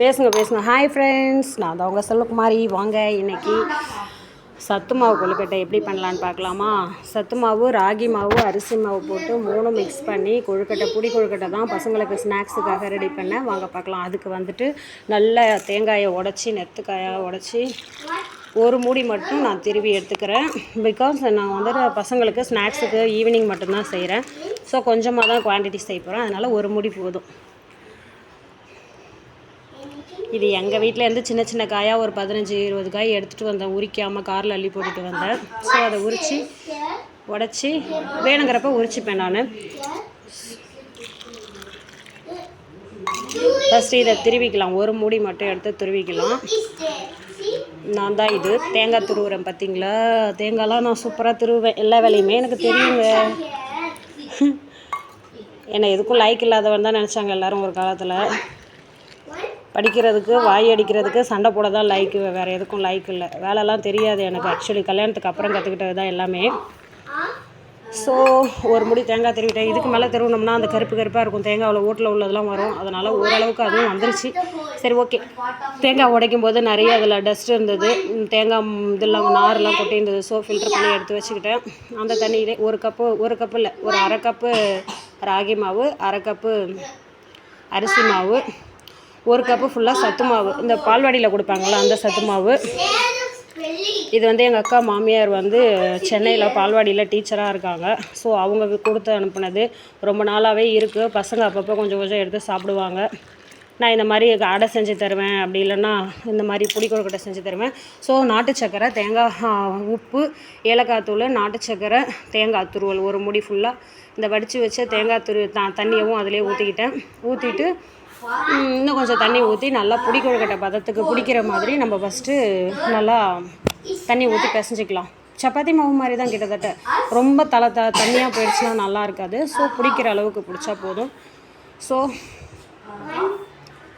பேசுங்க பேசுங்க. Hi friends நான் தான் உங்கள் செல்லகுமாரி வாங்க இன்னைக்கு சத்து மாவு கொழுக்கட்டை எப்படி பண்ணலான்னு பார்க்கலாமா? சத்து மாவு ராகி மாவு அரிசி மாவு போட்டு மூணும் மிக்ஸ் பண்ணி கொழுக்கட்டை புடி கொழுக்கட்டை தான் பசங்களுக்கு ஸ்நாக்ஸுக்காக ரெடி பண்ணேன் வாங்க பார்க்கலாம். அதுக்கு வந்துட்டு நல்ல தேங்காயை உடச்சி நெத்துக்காயை உடச்சி ஒரு மூடி மட்டும் நான் திருவி எடுத்துக்கிறேன். பிகாஸ் நான் வந்துட்டு பசங்களுக்கு ஸ்நாக்ஸுக்கு ஈவினிங் மட்டும்தான் செய்கிறேன் ஸோ கொஞ்சமாக தான் குவான்டிட்டி செய்ய போகிறேன் அதனால் ஒரு மூடி போதும். இது எங்கள் வீட்டில் இருந்து சின்ன சின்ன காயாக ஒரு பதினஞ்சு இருபது காய் எடுத்துகிட்டு வந்தேன். உரிக்காமல் காரில் அள்ளி போட்டுட்டு வந்தேன். ஸோ அதை உரித்து உடச்சி வேணுங்கிறப்ப உரிச்சுப்பேன் நான். ஃபஸ்ட்டு இதை திருவிக்கலாம். ஒரு மூடி மட்டும் எடுத்து திருவிக்கலாம். நான் தான் இது. தேங்காய் துருவுறேன் பார்த்தீங்களா தேங்காய்லாம் நான் சூப்பராக துருவேன். எல்லா வேலையுமே எனக்கு தெரியுங்க. என்னை எதுக்கும் லைக் இல்லாதவன் தான் நினச்சாங்க எல்லோரும் ஒரு காலத்தில். படிக்கிறதுக்கு வாய் அடிக்கிறதுக்கு சண்டை போட தான் லைக்கு வேறு எதுக்கும் லைக் இல்லை. வேலைலாம் தெரியாது எனக்கு. ஆக்சுவலி கல்யாணத்துக்கு அப்புறம் கற்றுக்கிட்டது தான் எல்லாமே. ஸோ ஒரு முடி தேங்காய் திருவிட்டேன். இதுக்கு மேலே திருவினோம்னா அந்த கருப்பு கருப்பாக இருக்கும். தேங்காவில் ஓட்டில் உள்ளதெல்லாம் வரும். அதனால் ஓரளவுக்கு அதுவும் வந்துருச்சு. சரி ஓகே தேங்காய் உடைக்கும் போது நிறைய அதில் டஸ்ட் இருந்தது. தேங்காய் இதெல்லாம் நார்லாம் கொட்டி இருந்தது. ஸோ ஃபில்டர் பண்ணி எடுத்து வச்சுக்கிட்டேன். அந்த தண்ணியிலே ஒரு கப்பு ஒரு கப்பு இல்லை. ஒரு அரை கப்பு ராகி மாவு அரை கப்பு அரிசி மாவு ஒரு கப்பு ஃபுல்லாக சத்து மாவு. இந்த பால்வாடியில் கொடுப்பாங்களா அந்த சத்து மாவு. இது வந்து எங்கள் அக்கா மாமியார் வந்து சென்னையில் பால்வாடியில் டீச்சராக இருக்காங்க. ஸோ அவங்க கொடுத்து அனுப்புனது ரொம்ப நாளாகவே இருக்குது பசங்க அப்பப்போ கொஞ்சம் கொஞ்சம் எடுத்து சாப்பிடுவாங்க. நான் இந்த மாதிரி அடை செஞ்சு தருவேன் அப்படி இல்லைன்னா இந்த மாதிரி புளிக்கொழுக்கட்டை செஞ்சு தருவேன். ஸோ நாட்டு சக்கரை தேங்காய் உப்பு ஏலக்காய் தூள் நாட்டு சக்கரை தேங்காய் துருவல். ஒரு முடி ஃபுல்லாக இந்த வடித்து வச்ச தேங்காய் துரு தண்ணியவும் அதிலே ஊற்றிக்கிட்டேன் ஊற்றிட்டு இன்னும் கொஞ்சம் தண்ணி ஊற்றி நல்லா புடி கொழுக்கட்டை பதத்துக்கு பிடிக்கிற மாதிரி நம்ம ஃபஸ்ட்டு நல்லா தண்ணி ஊற்றி பிசைஞ்சிக்கலாம். சப்பாத்தி மாவு மாதிரி தான் கிட்டத்தட்ட. ரொம்ப தலை த தண்ணியாக போயிடுச்சுன்னா நல்லா இருக்காது. ஸோ பிடிக்கிற அளவுக்கு பிடிச்சா போதும். ஸோ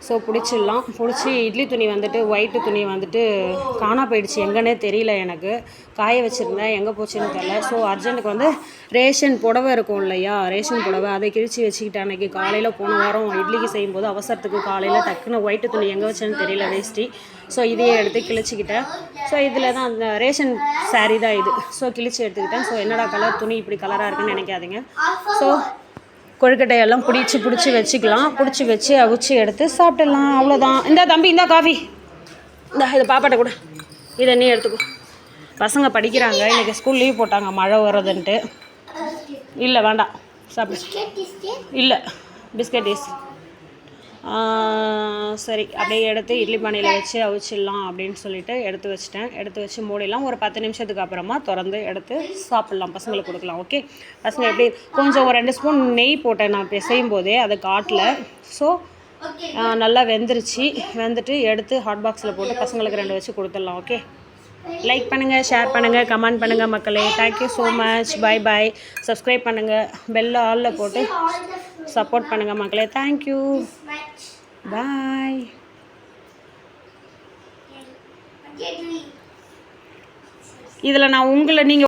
ஸோ பிடிச்சிடலாம். பிடிச்சி இட்லி துணி வந்துட்டு ஒயிட்டு துணி வந்துட்டு காணா போயிடுச்சு. எங்கன்னே தெரியல எனக்கு. காய வச்சுருந்தேன். எங்கே போச்சுன்னு தெரில ஸோ அர்ஜென்ட்டுக்கு வந்து ரேஷன் புடவை இருக்கும் இல்லையா? ரேஷன் புடவை. அதை கிழிச்சு வச்சுக்கிட்டேன் அன்றைக்கி காலையில் போன வாரம் இட்லிக்கு செய்யும்போது அவசரத்துக்கு காலையில் டக்குன்னு ஒயிட்டு துணி எங்கே வச்சேன்னு தெரியல வேஷ்டி ஸோ இதையே எடுத்து கிழிச்சிக்கிட்டேன். ஸோ இதில் தான் அந்த ரேஷன் சாரீ தான் இது. ஸோ கிழிச்சு எடுத்துக்கிட்டேன். ஸோ என்னடா கலர் துணி இப்படி கலராக இருக்குன்னு நினைக்காதீங்க. ஸோ கொழுக்கட்டையெல்லாம் பிடிச்சி பிடிச்சி வச்சுக்கலாம். பிடிச்சி வச்சு அவிச்சு எடுத்து சாப்பிட்டுடலாம். அவ்வளோதான் இந்த தம்பி இந்த காஃபி. இந்த இது பாப்பாட்ட கூட. இதை நீ எடுத்துக்கோ. பசங்க படிக்கிறாங்க. இன்றைக்கி ஸ்கூல் லீவ் போட்டாங்க. மழை வர்றதுன்ட்டு. இல்லை வேண்டாம். சாப்பிடு. இல்லை. பிஸ்கட் இஸ் சரி அப்படியே எடுத்து இட்லி பானையில் வச்சு அவிச்சிடலாம் அப்படின்னு சொல்லிட்டு எடுத்து வச்சிட்டேன். எடுத்து வச்சு மூடிடலாம். ஒரு பத்து நிமிஷத்துக்கு அப்புறமா திறந்து எடுத்து சாப்பிட்லாம். பசங்களுக்கு கொடுக்கலாம் ஓகே பசங்க எப்படி கொஞ்சம் ஒரு ரெண்டு ஸ்பூன் நெய் போட்டேன் நான் பிசையும் போதே அது காட்டில். ஸோ நல்லா வெந்துருச்சு. வெந்துட்டு எடுத்து ஹாட் பாக்ஸில் போட்டு பசங்களுக்கு ரெண்டு வச்சு கொடுத்துடலாம் ஓகே லைக் பண்ணுங்கள் ஷேர் பண்ணுங்கள் கமெண்ட் பண்ணுங்கள் மக்களே. Thank you so much bye bye subscribe பண்ணுங்கள் பெல்லு ஆலில் போட்டு சப்போர்ட் பண்ணுங்கள் மக்களே. தேங்க்யூ பாய் இதில் நான் உங்களை நீங்கள்